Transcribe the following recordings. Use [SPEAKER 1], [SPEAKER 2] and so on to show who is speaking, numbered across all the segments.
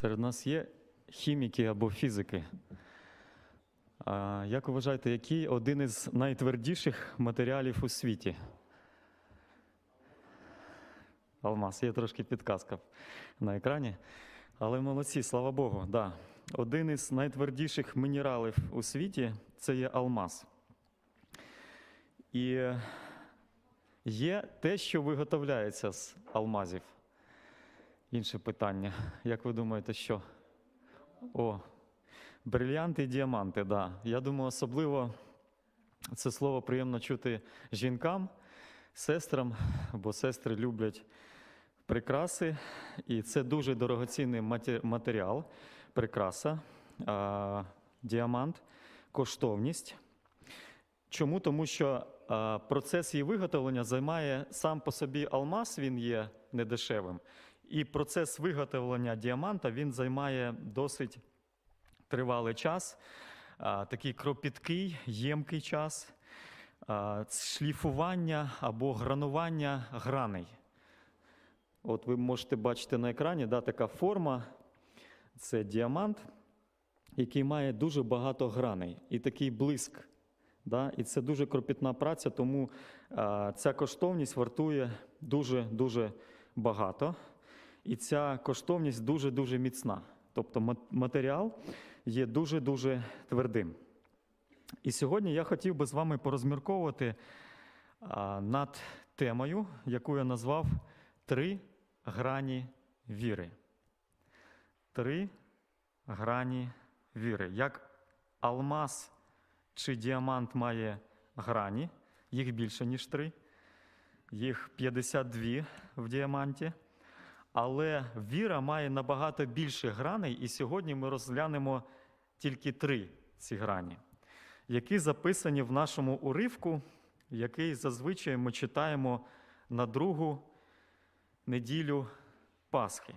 [SPEAKER 1] Серед нас є хіміки або фізики. А як вважаєте, який один із найтвердіших матеріалів у світі? Алмаз, є трошки підказка на екрані. Але молодці, слава Богу, да. Один із найтвердіших мінералів у світі це є алмаз. І є те, що виготовляється з алмазів. Інше питання. Як ви думаєте, що? О, брильянти і діаманти, да. Я думаю, особливо це слово приємно чути жінкам, сестрам, бо сестри люблять прикраси, і це дуже дорогоцінний матеріал, прикраса, діамант, коштовність. Чому? Тому що процес її виготовлення займає сам по собі алмаз, він є недешевим. І процес виготовлення діаманта він займає досить тривалий час, такий кропіткий, ємкий час, шліфування або гранування граней. От ви можете бачити на екрані да, така форма це діамант, який має дуже багато граней і такий блиск. Да? І це дуже кропітна праця, тому ця коштовність вартує дуже-дуже багато. І ця коштовність дуже-дуже міцна. Тобто мат- матеріал є дуже-дуже твердим. І сьогодні я хотів би з вами порозмірковувати над темою, яку я назвав Три грані віри. Три грані віри. Як алмаз чи діамант має грані, їх більше, ніж три, їх 52 в діаманті. Але віра має набагато більше граней, і сьогодні ми розглянемо тільки три ці грані, які записані в нашому уривку, який зазвичай ми читаємо на другу неділю Пасхи.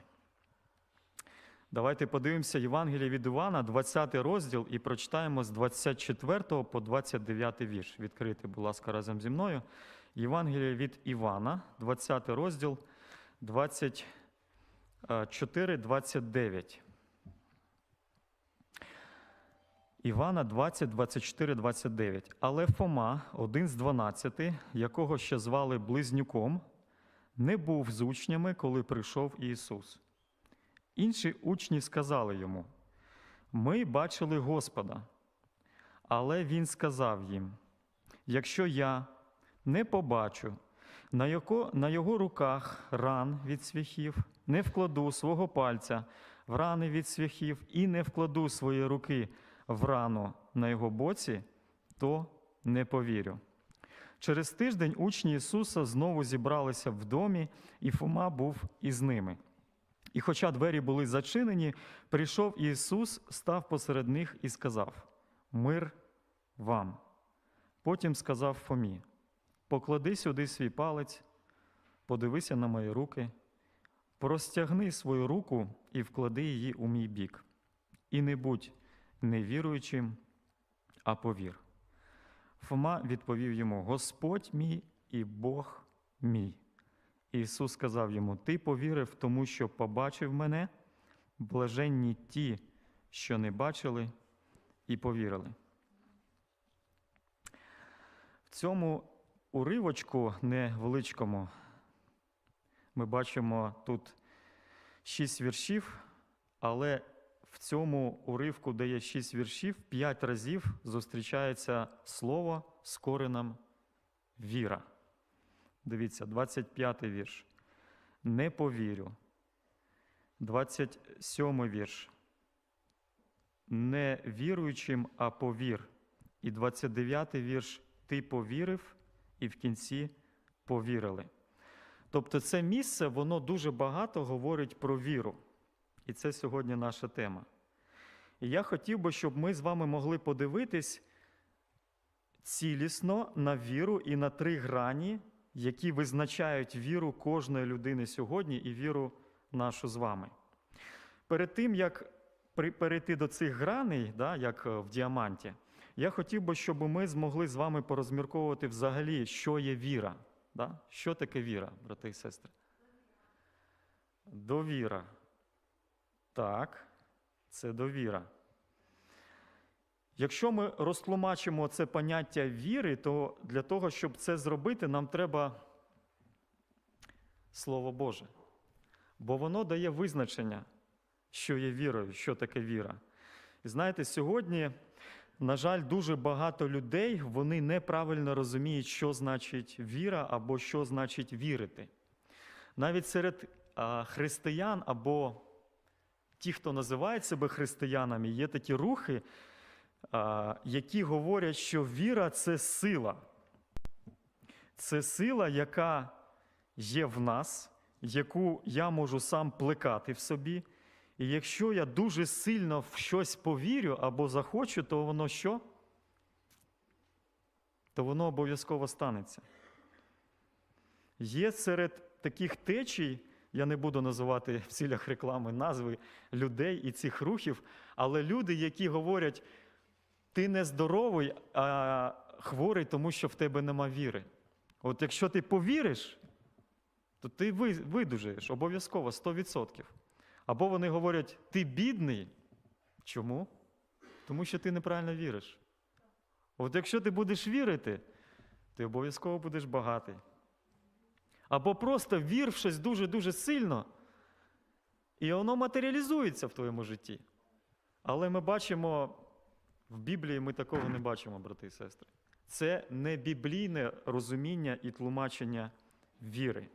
[SPEAKER 1] Давайте подивимося Євангеліє від Івана, 20 розділ, і прочитаємо з 24 по 29 вірш. Відкрити, будь ласка, разом зі мною. Євангеліє від Івана, 20 розділ, 24, 29. Івана 20, 24, 29. Але Фома, один з дванадцяти, якого ще звали Близнюком, не був з учнями, коли прийшов Ісус. Інші учні сказали йому: Ми бачили Господа. Але Він сказав їм: Якщо я не побачу на його, руках ран від свяхів, не вкладу свого пальця в рани від свяхів і не вкладу свої руки в рану на його боці, то не повірю. Через тиждень учні Ісуса знову зібралися в домі, і Фома був із ними. І хоча двері були зачинені, прийшов Ісус, став посеред них і сказав: Мир вам. Потім сказав Фомі: Поклади сюди свій палець, подивися на мої руки, простягни свою руку і вклади її у мій бік. І не будь невіруючим, а повір. Фома відповів йому: Господь мій і Бог мій. Ісус сказав йому: Ти повірив тому, що побачив мене, блаженні ті, що не бачили і повірили. В цьому уривочку невеличкому ми бачимо тут шість віршів, але в цьому уривку, де є шість віршів, п'ять разів зустрічається слово з кореном віра. Дивіться, 25 вірш. Не повірю. 27 вірш. Не віруючим, а повір. І 29 вірш. Ти повірив, і в кінці повірили. Тобто, це місце, воно дуже багато говорить про віру. І це сьогодні наша тема. І я хотів би, щоб ми з вами могли подивитись цілісно на віру і на три грані, які визначають віру кожної людини сьогодні і віру нашу з вами. Перед тим, як перейти до цих граней, да, як е, в діаманті, я хотів би, щоб ми змогли з вами порозмірковувати взагалі, що є віра. Да? Що таке віра, брати і сестри? Довіра. Так, це довіра. Якщо ми розтлумачимо це поняття віри, то для того, щоб це зробити, нам треба Слово Боже. Бо воно дає визначення, що є вірою, що таке віра. І знаєте, сьогодні, на жаль, дуже багато людей вони неправильно розуміють, що значить віра або що значить вірити. Навіть серед християн або ті, хто називають себе християнами, є такі рухи, які говорять, що віра це сила. Це сила, яка є в нас, яку я можу сам плекати в собі. І якщо я дуже сильно в щось повірю або захочу, то воно що? То воно обов'язково станеться. Є серед таких течій, я не буду називати в цілях реклами назви людей і цих рухів, але люди, які говорять, ти не здоровий, а хворий, тому що в тебе нема віри. От якщо ти повіриш, то ти видужаєш обов'язково 100%. Або вони говорять, ти бідний. Чому? Тому що ти неправильно віриш. От якщо ти будеш вірити, ти обов'язково будеш багатий. Або просто вір в щось дуже-дуже сильно, і воно матеріалізується в твоєму житті. Але ми бачимо, в Біблії ми такого не бачимо, брати і сестри. Це не біблійне розуміння і тлумачення віри.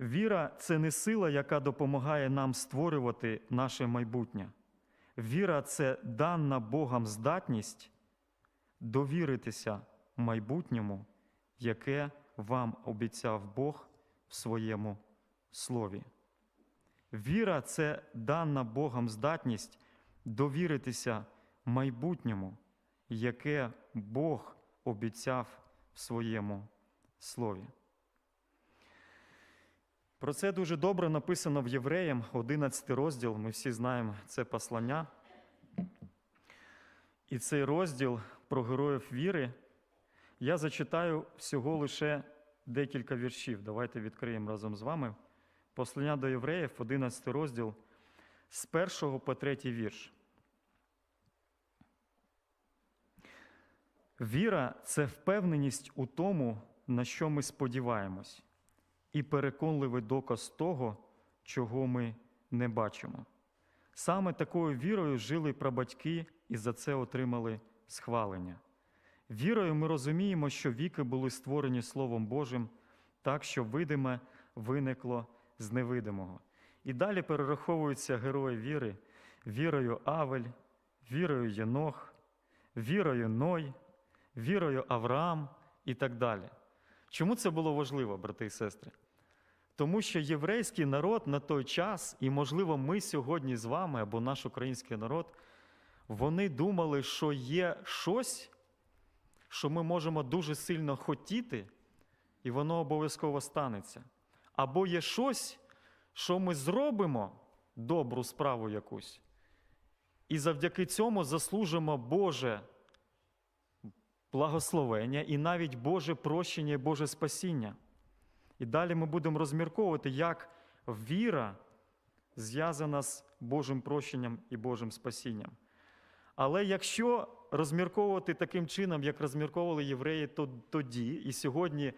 [SPEAKER 1] Віра це не сила, яка допомагає нам створювати наше майбутнє. Віра це дана Богом здатність довіритися майбутньому, яке вам обіцяв Бог в своєму слові. Віра це дана Богом здатність довіритися майбутньому, яке Бог обіцяв в своєму слові. Про це дуже добре написано в Євреям, 11 розділ. Ми всі знаємо це послання. І цей розділ про героїв віри я зачитаю всього лише декілька віршів. Давайте відкриємо разом з вами. Послання до євреїв, 11 розділ, з 1 по 3 вірш. Віра це впевненість у тому, на що ми сподіваємось, і переконливий доказ того, чого ми не бачимо. Саме такою вірою жили прабатьки і за це отримали схвалення. Вірою ми розуміємо, що віки були створені Словом Божим так, що видиме виникло з невидимого. І далі перераховуються герої віри, вірою Авель, вірою Єнох, вірою Ной, вірою Авраам і так далі. Чому це було важливо, брати і сестри? Тому що єврейський народ на той час, і, можливо, ми сьогодні з вами, або наш український народ, вони думали, що є щось, що ми можемо дуже сильно хотіти, і воно обов'язково станеться. Або є щось, що ми зробимо добру справу якусь, і завдяки цьому заслужимо Боже благословення і навіть Боже прощення і Боже спасіння. І далі ми будемо розмірковувати, як віра зв'язана з Божим прощенням і Божим спасінням. Але якщо розмірковувати таким чином, як розмірковували євреї тоді, і сьогодні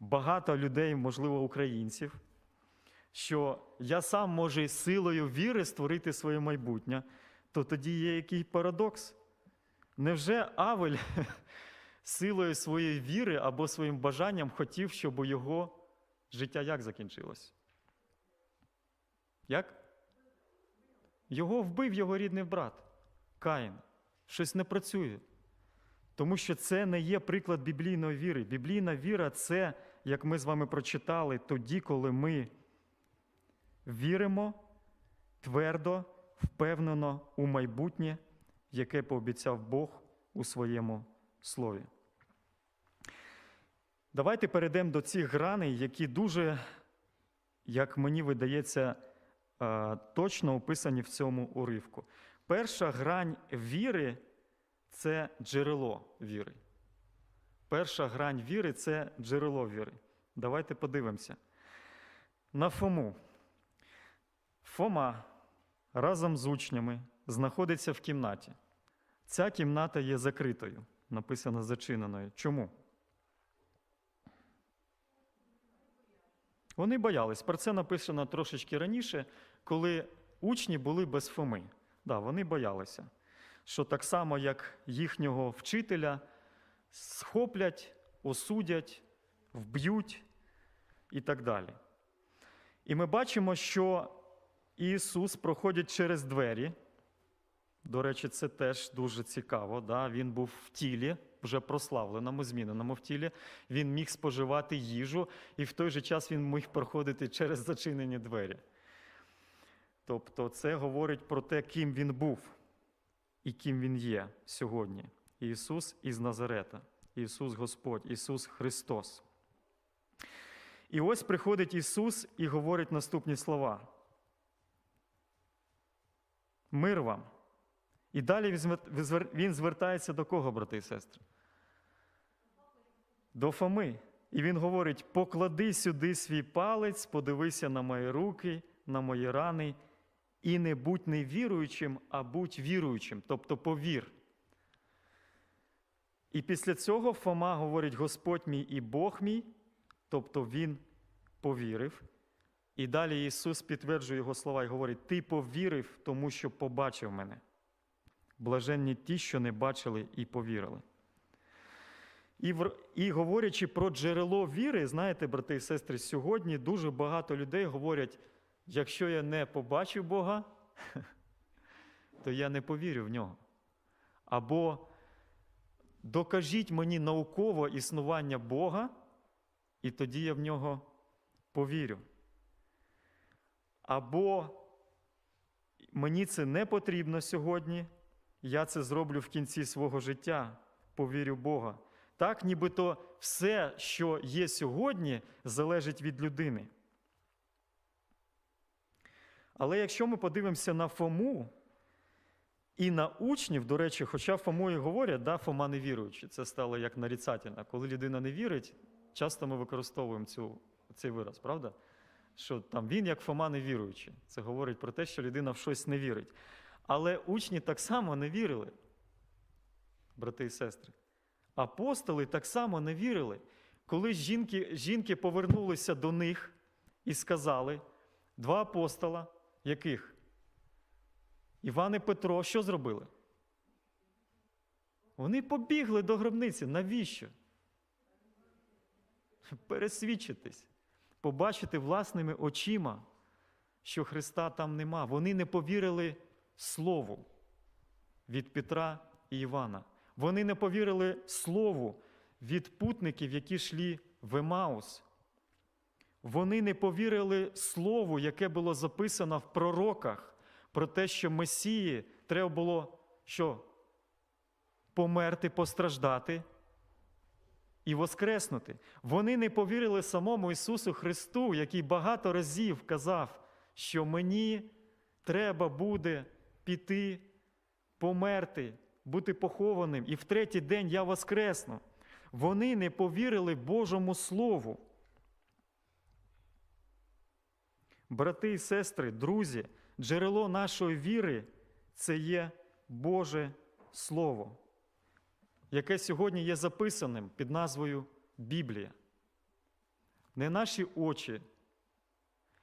[SPEAKER 1] багато людей, можливо, українців, що я сам можу силою віри створити своє майбутнє, то тоді є який парадокс. Невже Авель силою своєї віри або своїм бажанням хотів, щоб його життя як закінчилось? Як? Його вбив його рідний брат Каїн. Щось не працює. Тому що це не є приклад біблійної віри. Біблійна віра це, як ми з вами прочитали, тоді, коли ми віримо твердо, впевнено у майбутнє, яке пообіцяв Бог у своєму слові. Давайте перейдемо до цих граней, які дуже, як мені видається, е, точно описані в цьому уривку. Перша грань віри це джерело віри. Перша грань віри це джерело віри. Давайте подивимося. на Фому. Фома разом з учнями знаходиться в кімнаті. Ця кімната є закритою, написано зачиненою. Чому? Вони боялись. Про це написано трошечки раніше, коли учні були без Фоми. Да, вони боялися, що так само, як їхнього вчителя, схоплять, осудять, вб'ють і так далі. І ми бачимо, що Ісус проходить через двері. До речі, це теж дуже цікаво. Да? Він був в тілі, вже прославленому, зміненому в тілі. Він міг споживати їжу, і в той же час він міг проходити через зачинені двері. Тобто, це говорить про те, ким він був і ким він є сьогодні. Ісус із Назарета, Ісус Господь, Ісус Христос. І ось приходить Ісус і говорить наступні слова. Мир вам. І далі він звер- звер- він звертається до кого, брати і сестри? До Фоми. І він говорить: поклади сюди свій палець, подивися на мої руки, на мої рани, і не будь невіруючим, а будь віруючим, тобто повір. І після цього Фома говорить: Господь мій і Бог мій, тобто він повірив. І далі Ісус підтверджує його слова і говорить: Ти повірив, тому що побачив мене. Блаженні ті, що не бачили і повірили. І, і говорячи про джерело віри, знаєте, брати і сестри, сьогодні дуже багато людей говорять: якщо я не побачив Бога, то я не повірю в нього. Або докажіть мені науково існування Бога, і тоді я в нього повірю. Або мені це не потрібно сьогодні, я це зроблю в кінці свого життя, повірю Бога. Так, нібито все, що є сьогодні, залежить від людини. Але якщо ми подивимося на Фому і на учнів, до речі, хоча Фому і говорять, да, Фома не віруючий, це стало як нарицательно. Коли людина не вірить, часто ми використовуємо цю, цей вираз, правда? Що там він, як Фома, не віруючий. Це говорить про те, що людина в щось не вірить. Але учні так само не вірили, брати і сестри. Апостоли так само не вірили. Коли жінки, жінки повернулися до них і сказали, два апостола, яких? Іван і Петро, що зробили? Вони побігли до гробниці. Навіщо? Пересвідчитись, побачити власними очима, що Христа там нема. Вони не повірили Слову від Петра і Івана. Вони не повірили Слову від путників, які йшли в Емаус. Вони не повірили Слову, яке було записано в пророках, про те, що Месії треба було що? Померти, постраждати і воскреснути. Вони не повірили самому Ісусу Христу, який багато разів казав, що мені треба буде піти, померти, бути похованим, і в третій день я воскресну. Вони не повірили Божому Слову. Брати і сестри, друзі, джерело нашої віри це є Боже Слово, яке сьогодні є записаним під назвою Біблія. Не наші очі,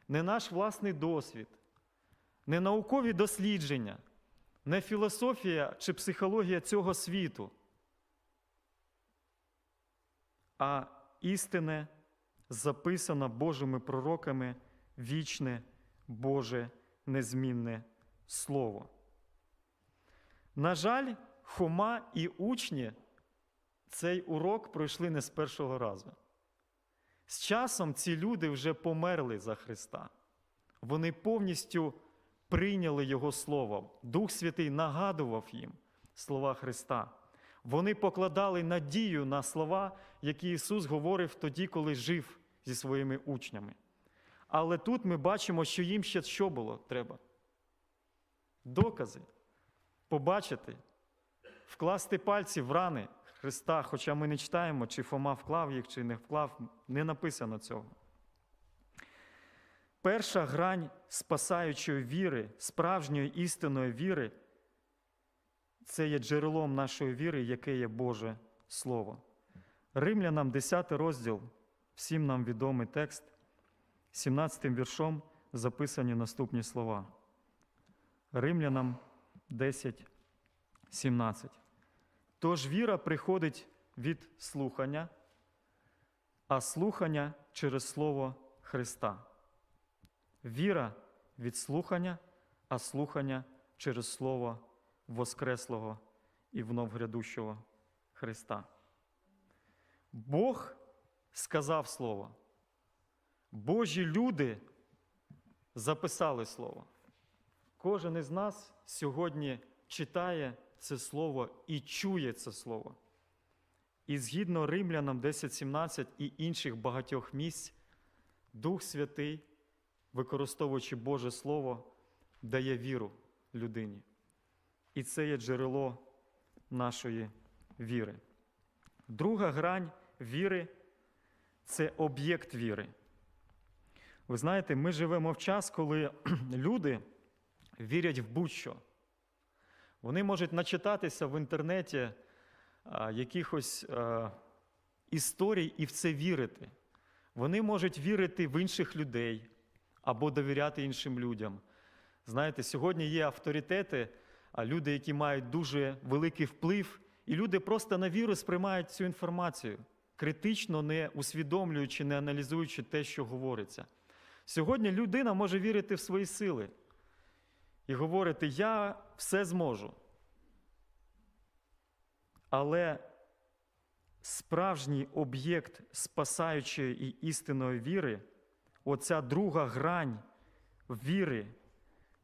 [SPEAKER 1] не наш власний досвід, не наукові дослідження, не філософія чи психологія цього світу, а істине записано Божими пророками вічне Боже незмінне Слово. На жаль, Хома і учні цей урок пройшли не з першого разу. З часом ці люди вже померли за Христа. Вони повністю прийняли Його Слово. Дух Святий нагадував їм слова Христа. Вони покладали надію на слова, які Ісус говорив тоді, коли жив зі своїми учнями. Але тут ми бачимо, що їм ще що було треба? Докази. Побачити, вкласти пальці в рани Христа, хоча ми не читаємо, чи Фома вклав їх, чи не вклав, не написано цього. Перша грань спасаючої віри, справжньої істинної віри, це є джерелом нашої віри, яке є Боже Слово. Римлянам 10 розділ, всім нам відомий текст, 17 віршом записані наступні слова. Римлянам 10, 17. Тож віра приходить від слухання, а слухання через Слово Христа. Віра від слухання, а слухання через Слово Воскреслого і вновь грядущого Христа. Бог сказав Слово. Божі люди записали Слово. Кожен із нас сьогодні читає це Слово і чує це Слово. І згідно Римлянам 10.17 і інших багатьох місць, Дух Святий, використовуючи Боже Слово, дає віру людині. І це є джерело нашої віри. Друга грань віри це об'єкт віри. Ви знаєте, ми живемо в час, коли люди вірять в будь-що. Вони можуть начитатися в інтернеті а, якихось а, історій і в це вірити. Вони можуть вірити в інших людей або довіряти іншим людям. Знаєте, сьогодні є авторитети, а люди, які мають дуже великий вплив, і люди просто на віру сприймають цю інформацію, критично не усвідомлюючи, не аналізуючи те, що говориться. Сьогодні людина може вірити в свої сили і говорити: Я все зможу. Але справжній об'єкт спасаючої і істинної віри, оця друга грань віри,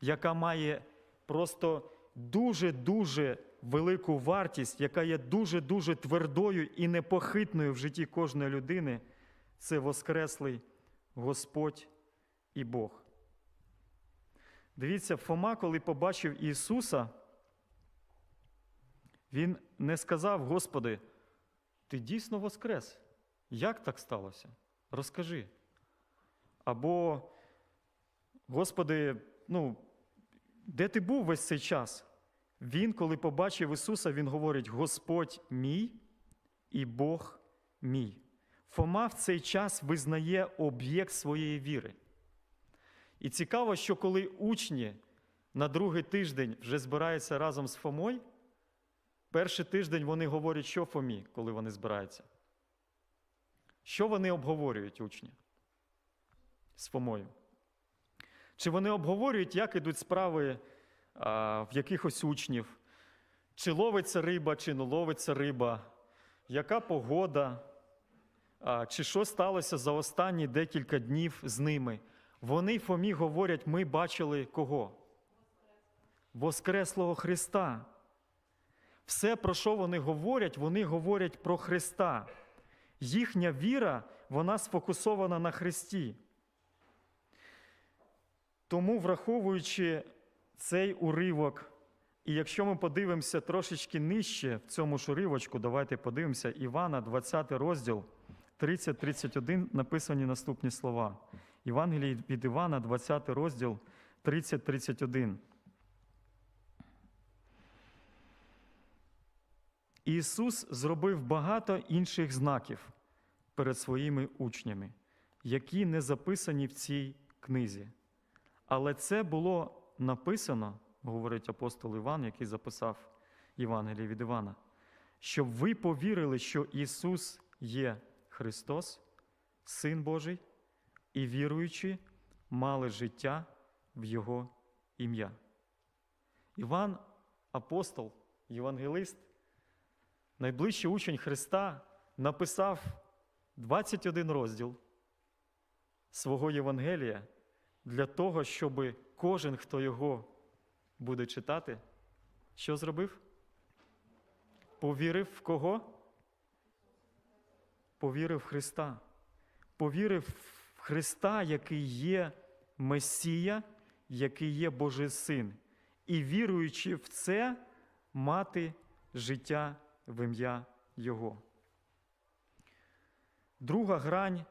[SPEAKER 1] яка має просто дуже-дуже велику вартість, яка є дуже-дуже твердою і непохитною в житті кожної людини, це Воскреслий Господь і Бог. Дивіться, Фома, коли побачив Ісуса, він не сказав, Господи, ти дійсно воскрес. Як так сталося? Розкажи. Або, Господи, ну, де ти був весь цей час? Він, коли побачив Ісуса, Він говорить: Господь мій і Бог мій. Фома в цей час визнає об'єкт своєї віри. І цікаво, що коли учні на другий тиждень вже збираються разом з Фомою, перший тиждень вони говорять, що Фомі, коли вони збираються. Що вони обговорюють учні з Фомою? Чи вони обговорюють, як ідуть справи а, в якихось учнів? Чи ловиться риба, чи не ловиться риба? Яка погода? А, чи що сталося за останні декілька днів з ними? Вони Фомі говорять: ми бачили кого? Воскреслого Христа. Все, про що вони говорять, вони говорять про Христа. Їхня віра, вона сфокусована на Христі. Тому, враховуючи цей уривок, і якщо ми подивимося трошечки нижче в цьому ж уривочку, давайте подивимося, Івана, 20 розділ, 30-31, написані наступні слова. Євангелії від Івана, 20 розділ, 30-31. Ісус зробив багато інших знаків перед своїми учнями, які не записані в цій книзі. Але це було написано, говорить апостол Іван, який записав Євангеліє від Івана, щоб ви повірили, що Ісус є Христос, Син Божий, і віруючи, мали життя в Його ім'я. Іван, апостол, євангелист, найближчий учень Христа, написав 21 розділ свого Євангелія для того, щоб кожен, хто його буде читати, що зробив? Повірив в кого? Повірив в Христа. Повірив в Христа, який є Месія, який є Божий Син. І віруючи в це, мати життя в ім'я Його. Друга грань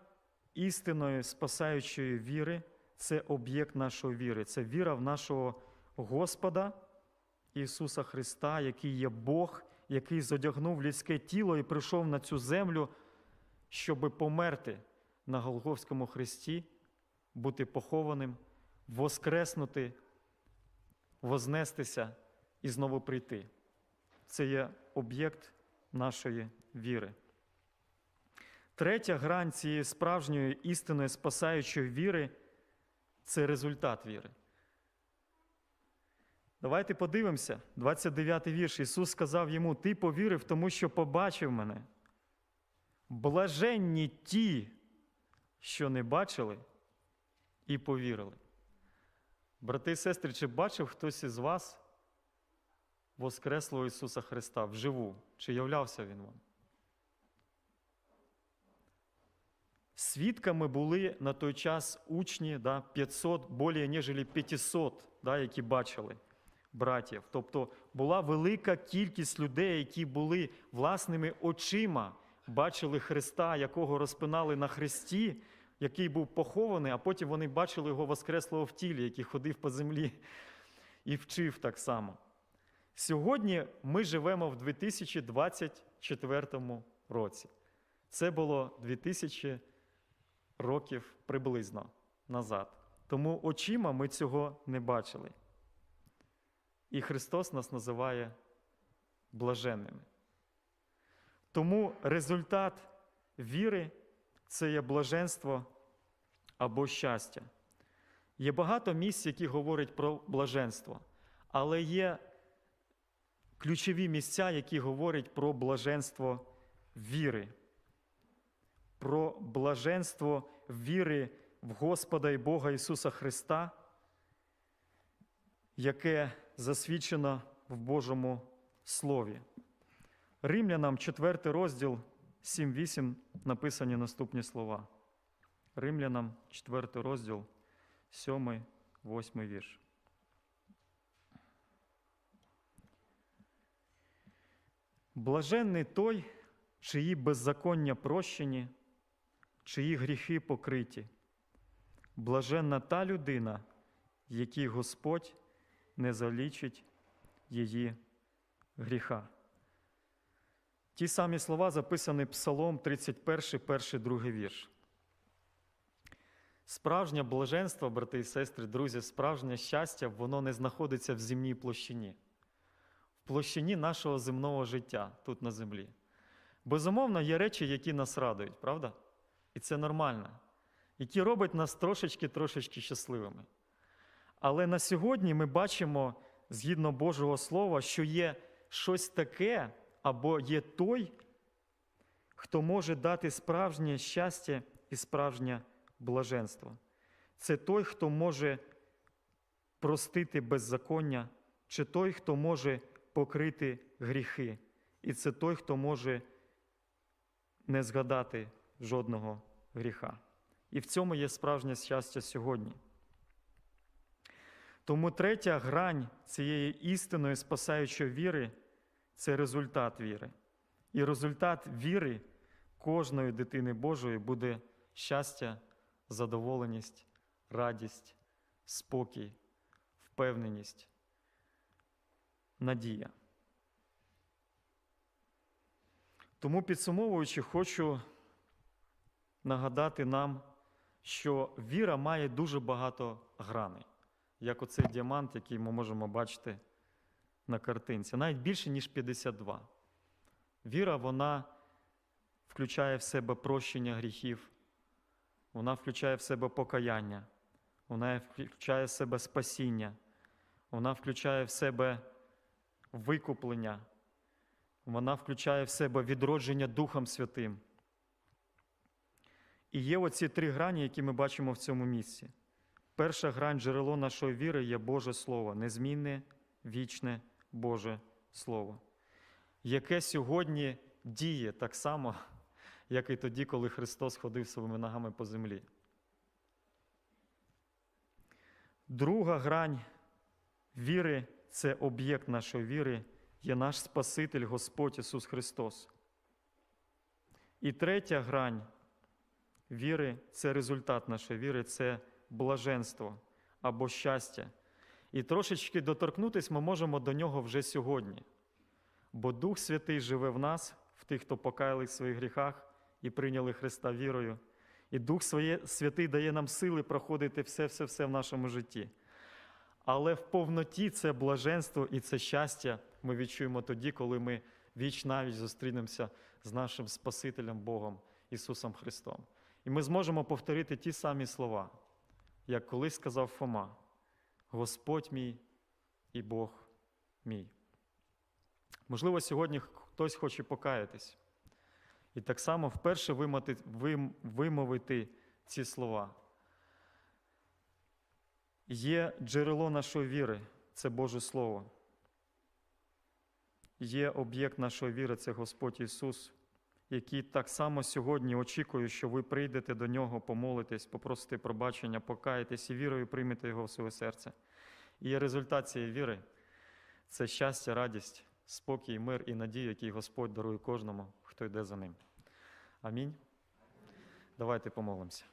[SPEAKER 1] істинної спасаючої віри це об'єкт нашої віри. Це віра в нашого Господа Ісуса Христа, який є Бог, який зодягнув людське тіло і прийшов на цю землю, щоби померти на Голгофському хресті, бути похованим, воскреснути, вознестися і знову прийти. Це є об'єкт нашої віри. Третя грань цієї справжньої істинної спасаючої віри це результат віри. Давайте подивимося, 29 вірш. Ісус сказав йому: Ти повірив, тому що побачив мене. Блаженні ті, що не бачили і повірили. Брати і сестри, чи бачив хтось із вас Воскреслого Ісуса Христа вживу? Чи являвся Він вам? Свідками були на той час учні да, 500, більше, ніж 500, да, які бачили братів. Тобто була велика кількість людей, які були власними очима, бачили Христа, якого розпинали на хресті, який був похований, а потім вони бачили його воскреслого в тілі, який ходив по землі і вчив так само. Сьогодні ми живемо в 2024 році. Це було 2000 років приблизно назад. Тому очима ми цього не бачили. І Христос нас називає блаженними. Тому результат віри це є блаженство або щастя. Є багато місць, які говорять про блаженство, але є ключові місця, які говорять про блаженство віри, про блаженство віри в Господа і Бога Ісуса Христа, яке засвідчено в Божому Слові. Римлянам 4 розділ 7-8 написані наступні слова. Римлянам 4 розділ 7, 8 вірш. Блаженний той, чиї беззаконня прощені, чиї гріхи покриті. Блаженна та людина, якій Господь не залічить її гріха. Ті самі слова записані Псалом 31, 1, 2 вірш. Справжнє блаженство, брати і сестри, друзі, справжнє щастя, воно не знаходиться в земній площині, в площині нашого земного життя тут на землі. Безумовно, є речі, які нас радують, правда? І це нормально, які роблять нас трошечки-трошечки щасливими. Але на сьогодні ми бачимо, згідно Божого Слова, що є щось таке, або є той, хто може дати справжнє щастя і справжнє блаженство. Це той, хто може простити беззаконня, чи той, хто може покрити гріхи. І це той, хто може не згадати жодного гріха. І в цьому є справжнє щастя сьогодні. Тому третя грань цієї істинної спасаючої віри це результат віри. І результат віри кожної дитини Божої буде щастя, задоволеність, радість, спокій, впевненість, надія. Тому, підсумовуючи, хочу нагадати нам, що віра має дуже багато граней, як оцей діамант, який ми можемо бачити на картинці, навіть більше, ніж 52. Віра, вона включає в себе прощення гріхів, вона включає в себе покаяння, вона включає в себе спасіння, вона включає в себе викуплення, вона включає в себе відродження Духом Святим. І є оці три грані, які ми бачимо в цьому місці. Перша грань джерело нашої віри є Боже Слово, незмінне, вічне Боже Слово, яке сьогодні діє так само, як і тоді, коли Христос ходив своїми ногами по землі. Друга грань віри це об'єкт нашої віри, є наш Спаситель Господь Ісус Христос. І третя грань віри це результат нашої віри, це блаженство або щастя. І трошечки доторкнутись ми можемо до нього вже сьогодні. Бо Дух Святий живе в нас, в тих, хто покаялись в своїх гріхах і прийняли Христа вірою. І Дух Святий дає нам сили проходити все-все-все в нашому житті. Але в повноті це блаженство і це щастя ми відчуємо тоді, коли ми віч навіть зустрінемося з нашим Спасителем Богом Ісусом Христом. Ми зможемо повторити ті самі слова, як колись сказав Фома: Господь мій і Бог мій. Можливо, сьогодні хтось хоче покаятись. І так само вперше вимовити ці слова. Є джерело нашої віри це Боже Слово. Є об'єкт нашої віри це Господь Ісус, який так само сьогодні очікує, що ви прийдете до Нього, помолитесь, попросите пробачення, покаєтесь і вірою приймете Його в своє серце. І результат цієї віри це щастя, радість, спокій, мир і надія, який Господь дарує кожному, хто йде за ним. Амінь. Давайте помолимося.